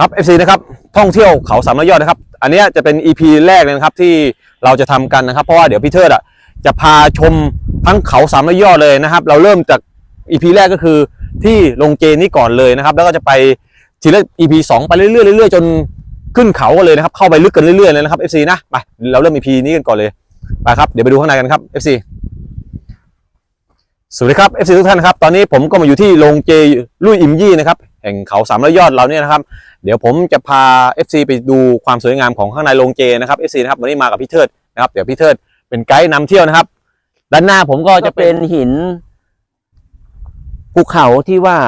ครับ FC นะครับท่องเที่ยวเขาสามร้อยยอดนะครับ อันนี้จะเป็น EP แรกเลยนะครับที่เราจะทำกันนะครับ เพราะว่าเดี๋ยวพี่เทิดอะจะพาชมทั้งเขาสามร้อยยอดเลยนะครับ เราเริ่มจาก EP แรกก็คือที่ลงเจนี่ก่อนเลยนะครับ แล้วก็จะไปทีละ EP สองไปเรื่อยๆเรื่อยๆจนขึ้นเขากันเลยนะครับเข้าไปลึกกันเรื่อยๆเลยนะครับ FC นะไปเราเริ่ม EP นี้กันก่อนเลยไปครับเดี๋ยวไปดูข้างในกันครับ FC สวัสดีครับ FC ทุกท่านครับตอนนี้ผมก็มาอยู่ที่โรงเจลุยอิมยี่นะครับแห่งเขาสามร้อยยอดเราเนี่ยนะครับ เดี๋ยวผมจะพา FC ไปดูความสวยงามของข้างในโรงเจนะครับ FC นะครับวันนี้มากับพี่เทิดนะครับ เดี๋ยวพี่เทิดเป็นไกด์นำเที่ยวนะครับ ด้านหน้าผมก็ก็จะจะเป็เป็นนหินภูเขาที่ว่า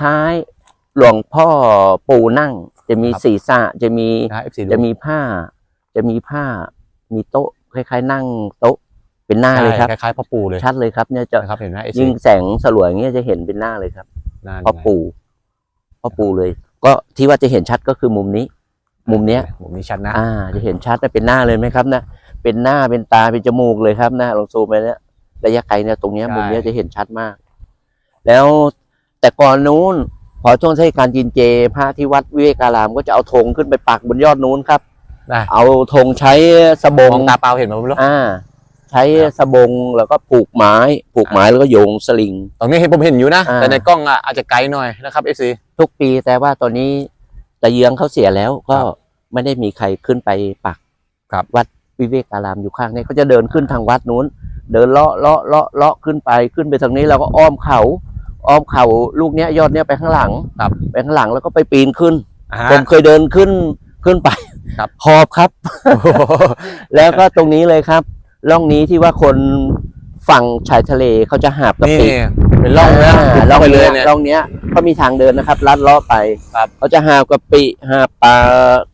คล้ายหลวงพ่อปู่นั่ง จะมีศีรษะจะมีนะ FC ดู จะมีผ้า จะมีผ้า มีโต๊ะคล้ายๆ นั่งโต๊ะเป็นหน้าเลยครับ ใช่คล้ายๆพ่อปู่เลยชัดเลยครับเนี่ยจะนะครับเห็นไหม FC ยิ่งแสงสลัวอย่างเงี้ยจะเห็นเป็นหน้าเลยครับหน้าพ่อปู่พ่อปู่เลย ก็ที่ว่าจะเห็นชัดก็คือมุมนี้ มุมเนี้ยมุมนี้ชัดนะอ่า จะเห็นชัดนะเป็นหน้าเลยไหมครับนะเป็นหน้าเป็นตาเป็นจมูกเลยครับนะลองซูมไปเนี่ยระยะไกลเนี่ยตรงเนี้ยมุมเนี้ยจะเห็นชัดมาก แล้วแต่ก่อนนู้นพอช่วงเทศกาลกินเจพระที่วัดวิเวการามก็จะเอาธงขึ้นไปปักบนยอดนู้นครับได้เอาธงใช้สบงมองตาเปล่าเห็นไหมไม่รู้อ่า ใช้ครับสบงแล้วก็ผูกไม้ผูกไม้แล้วก็โยงสลิง ตรงนี้เห็นผมเห็นอยู่นะ อ่า แต่ในกล้องอะอาจจะไกลหน่อยนะครับ FC ทุกปีแต่ว่าตอนนี้ตะเยืองเขาเสียแล้วก็ครับไม่ได้มีใครขึ้นไปปักครับ วัดวิเวการามอยู่ข้างนี้เขาจะเดินขึ้นทางวัดนู้น เดินเลาะเลาะเลาะเลาะขึ้นไปขึ้นไปทางนี้เราก็อ้อมเขา อ้อมเขาลูกเนี้ยยอดเนี้ยไปข้างหลังครับไปข้างหลังแล้วก็ไปปีนขึ้น อ่า ผมเคยเดินขึ้นขึ้นไปครับ หอบครับแล้วก็ตรงนี้เลยครับ ร่องนี้ที่ว่าคนฝั่งชายทะเลเขาจะหาบกะนี่ปิเป็นร่องเลยนะาร่องไปเลยนี้เนี่ย ร่องเนี้ยเขามีทางเดินนะครับ ลัดเลาะไปครับเขาจะหาบกะปิหาบปลา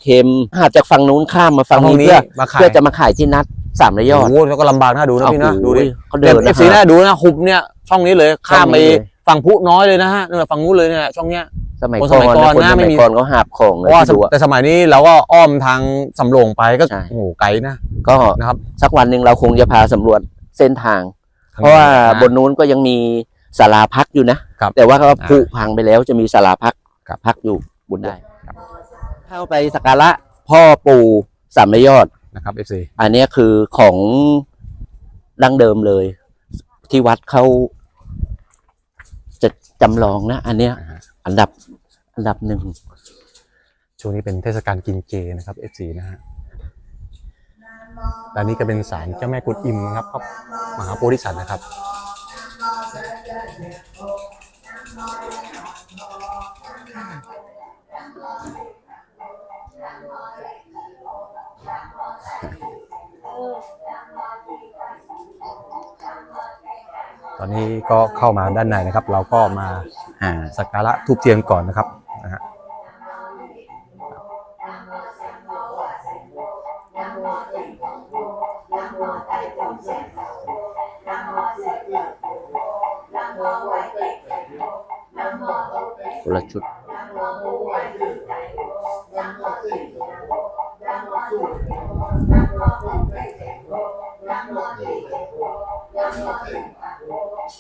เค็มหาบจากฝั่งนู้นข้ามมาฝั่งตรงนี้นี้เพื่อมาขาย เพื่อจะมาขายที่นัดสามระยอดโอ้โหแล้วก็ลำบากน่าดูนะพี่นะโอ้โหดูดิเขาเดิเดินนเอนะฟซีคน่ารับดูนะหุบเนี่ยช่องนี้เลยข้ามไปช่องนี้เลย ฝั่งพุน้อยเลยนะฮะนั่นแหละฝั่งนู้นเลยเนี่ยช่องเนี้ย สมัยคนก่สอนมัยก่อนคนนะสไม่มัยมี ก่อนเขาหาบของเพราะว่าที่ดูอะ แต่สมัยนี้เราก็อ้อมทางสำโรงไปก็ใช่ โอ้โหไกลนะ ก็นะครับ สักวันหนึ่งเราคงจะพาสำรวจเส้นทาง เพราะว่าบนนู้นก็ยังมีศาลาพักอยู่นะครับแต่ว่าก็อ่าผุพังไปแล้วจะมีศาลาพักครับพักอยู่บนได้เข้าไปสักการะพ่อปู่สามระยอดนะครับเอฟซีอันเนี้ยคือของดั้งเดิมเลย ที่วัดเขาจะจำลองนะ อันเนี้ยอันดับอันดับหนึ่งช่วงนี้เป็นเทศกาลกินเจนะครับเอฟซีนะฮะ ด้านนี้ก็เป็นศาลเจ้าแม่กุดอิมนะครับพระมหาโพธิสัตว์นะครับ ตอนนี้ก็เข้ามาด้านในนะครับ เราก็มาอ่าสักการะทูบเทียนก่อนนะครับ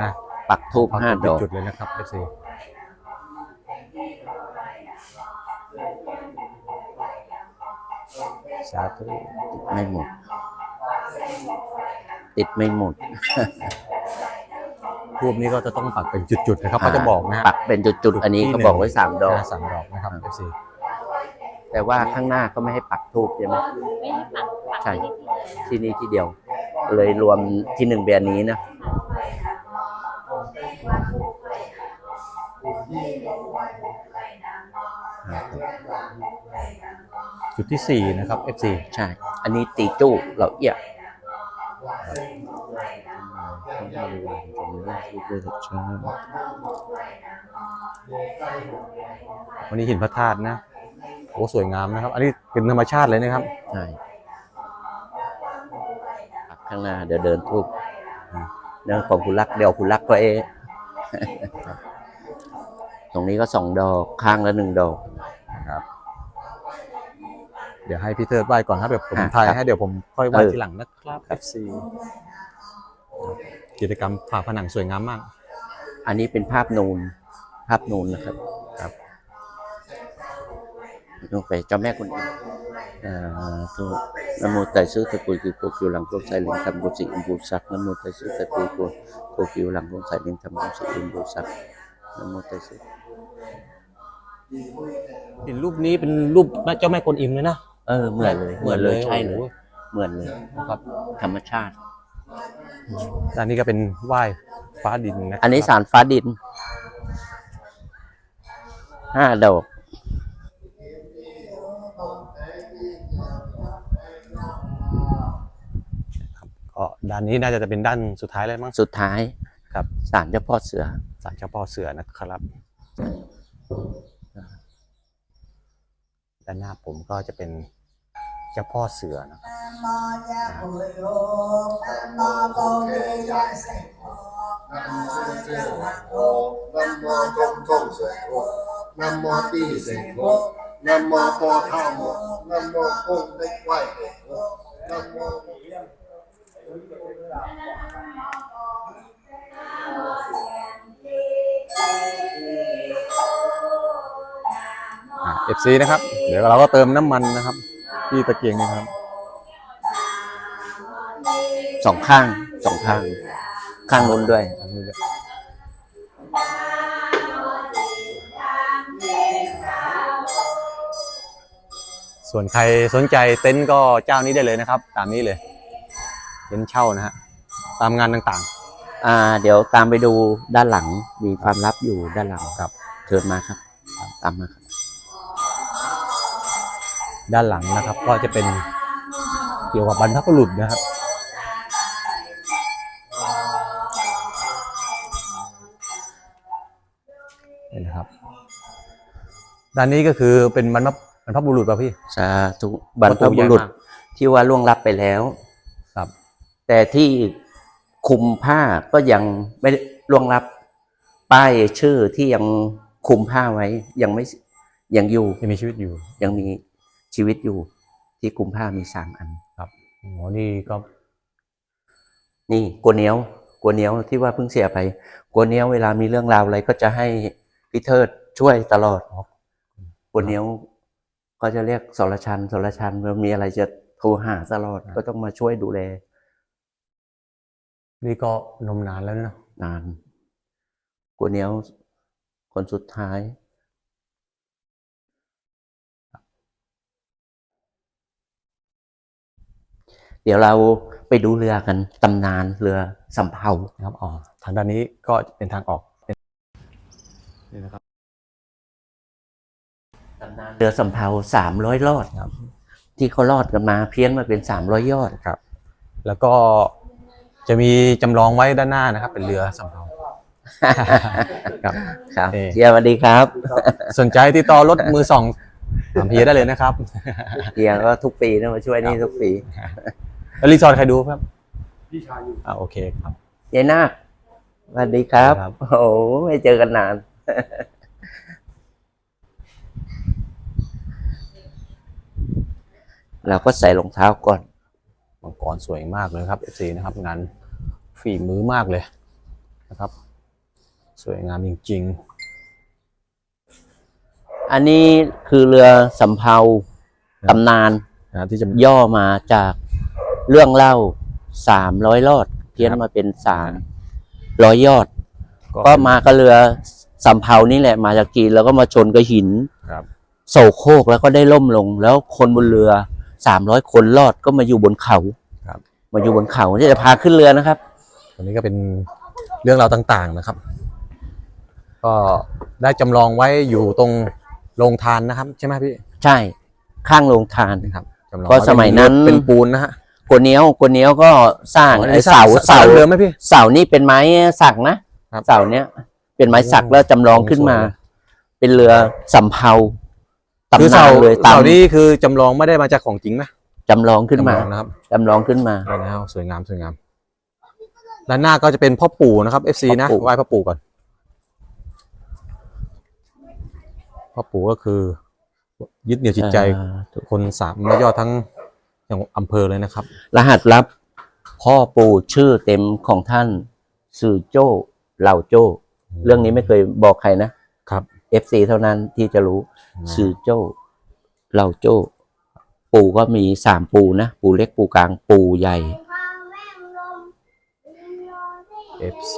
อะปักทูบห้าดอกจุดเลยนะครับเอฟซีสาธุไม่หมด ติดไม่หมดทูบนี้ก็จะต้องปักเป็นจุดๆนะครับเขาจะบอกนะฮะปักเป็นจุดๆ อันนี้เขาบอกไว้สามดอกาสามดอกนะครับเอฟซีแต่ว่าข้างหน้าเขาไม่ให้ปักทูบใช่ไหมไม่ให้ปักปักใช่ไว้ที่ที่นี่ที่เดียว เลยรวมที่หนึ่งแบรนด์นี้นะ จุดที่สี่นะครับ FC ใช่ อันนี้ตีจู้เหล่าเอี้ยวันนี้หินพระธาตุนะ โอ้ สวยงามนะครับ อันนี้เป็นธรรมชาติเลยนะครับ ใช่ปักข้างหน้าเดี๋ยวเดินทุบเรื่องของคุณลักษณ์เดี๋ยวคุณลักษณ์ก็เอะตรงนี้ก็สองดอก ข้างละหนึ่งดอกครับ เดี๋ยวให้พี่เทิดไหว้ก่อนครับเดี๋ยวผมอะถ่ายครับให้เดี๋ยวผมค่อยไหว้เออทีหลังนะครับ FC กิจกรรมฝาผนังสวยงามมาก อันนี้เป็นภาพนูน ภาพนูนนะครับครับลงไปเจ้าแม่คุณอิมอ่าทุนะโมไตรซื้อตะกุยคือโกกิวหลังโกใส่ลิงทำโกสิอิมบูสักนะโมไตรซื้อตะกุยโกโกกิวหลังโกใส่ลิงทำโกสิอิมบูสักนะโมไตรซื้อเห็นรูปนี้เป็นรูปแม่เจ้าแม่กวนอิมเลยนะ เออเหมือนเลยเหมือนเลยใช่เลยโอ้โหเหมือนเลยครับธรรมชาติด้านนี้ก็เป็นไหว้ฟ้าดินนะอันนี้สารฟ้าดินห้าดอกก็ด้านนี้น่าจะเป็นด้านสุดท้ายแล้วมั้งสุดท้ายครับสารเจ้าพ่อเสือศาลเจ้าพ่อเสือนะครับ ด้านหน้าผมก็จะเป็นเจ้าพ่อเสือนะครับนะเนาะ ครับ เดี๋ยวเราก็เติมน้ำมันนะครับ ที่ตะเกียงนี่ครับสองข้างสองข้าง ข้างนู้นด้วยอันนี้ด้วยส่วนใครสนใจเต็นท์ก็เจ้านี้ได้เลยนะครับ ตามนี้เลยเต็นท์เช่านะฮะตามงานต่างอ่า เดี๋ยวตามไปดูด้านหลังมีความลับอยู่ด้านหลังครับเชิญมาครับ ตามมาครับ ด้านหลังนะครับ ก็จะเป็นเกี่ยวกับบรรพบุรุษนะครับนี่นะครับ ด้านนี้ก็คือเป็นบรรพบรรพบุรุษป่ะพี่ สาธุบรรพบุรุษประตูใหญ่มากที่ว่าล่วงลับไปแล้วครับ แต่ที่คุมผ้าก็ยังไม่ได้ล่วงลับ ป้ายชื่อที่ยังคุมผ้าไว้ ยังไม่ยังอยู่ยังมีชีวิตอยู่ยังมี ชีวิตอยู่ที่คุมผ้ามีสามอันอ๋อนี่ก็นี่กัวเหนียวกัวเหนียวที่ว่าเพิ่งเสียไปกัวเหนียวเวลามีเรื่องราวอะไรก็จะให้พี่เทิดช่วยตลอดกัวเหนียวก็จะเรียกสรชันสรชันเมื่อมีอะไรจะโทรหาตลอดก็ต้องมาช่วยดูแล นี่ก็นมนานแล้วเนอะนานกัวเหนียวคนสุดท้าย เดี๋ยวเราไปดูเรือกันตำนานเรือสำเภานะครับอ๋อทางด้านนี้ก็เป็นทางออกเป็นนี่นะครับตำนานเรือสำเภาสามร้อยรอดครับ ที่เขารอดกันมาเพี้ยนมาเป็นสามร้อยยอดครับ แล้วก็จะมีจำลองไว้ด้านหน้านะครับ เป็นเรือสำเภาครับครับเอ่อเฮียสวัสดีครับ สนใจติดต่อรถมือสองถามเพียได้เลยนะครับเฮียก็ทุกปีนะมาช่วยนี่ทุกปี แล้วรีสอร์ทใครดูครับ พี่ชายอยู่ อ่าโอเคครับ ยายนาคสวัสดีครับ ครับ โอ้โหไม่เจอกันนาน เราก็ใส่รองเท้าก่อน มังกรสวยมากเลยครับ FC นะครับงานฝีมือมากเลยนะครับ สวยงามจริง อันนี้คือเรือสำเภาครับ ตำนานๆนะครับที่จะย่อมาจาก เรื่องเล่าสามร้อยรอด เพี้ยนมาเป็นสามร้อยยอด ก็มากับเรือสำเภานี่แหละมาจากจีนแล้วก็มาชนกับหินครับโศกโครกแล้วก็ได้ล่มลง แล้วคนบนเรือสามร้อยคนรอดก็มาอยู่บนเขามาอยู่บนเขาที่จะพาขึ้นเรือนะครับอันนี้ก็เป็นเรื่องราวต่างๆนะครับ ก็ได้จำลองไว้อยู่ตรงโรงทานนะครับ ใช่ไหมพี่ ใช่ข้างโรงทานนะครับจำลองก็สมัยนั้นเป็นปูนนะฮะ กวนเนี้ยวกวนเนี้ยวก็สร้างอ๋อไอ้สร้เสางเสาเดิมไหมพี่ เสานี่เป็นไม้สักนะครับเสาเนี้ย เป็นไม้สักโอ้แล้วจำลองขึ้นมาสวยเลยเป็นเรือสำเภาคือตำเสานานเลยตามเสานี้คือจำลองไม่ได้มาจากของจริงนะจำลองขึ้นมาจำลองนะครับจำลองขึ้นมานี่นะครับสวยงามสวยงามด้านหน้าก็จะเป็นพ่อปู่นะครับ FC นะพ่อปู่ไหว้พ่อปู่ก่อนพ่อปู่ก็คือ ยึดเหนี่ยวจิตใจอ่าคนสามร้อยยอดทั้ง อย่างอำเภอเลยนะครับ รหัสลับพ่อปู่ชื่อเต็มของท่านสื่อโจ้เหล่าโจ้ เรื่องนี้ไม่เคยบอกใครนะครับ FC เท่านั้นที่จะรู้สื่อโจ้เหล่าโจ้ ปู่ก็มีสามปู่นะ ปู่เล็กปู่กลางปู่ใหญ่ FC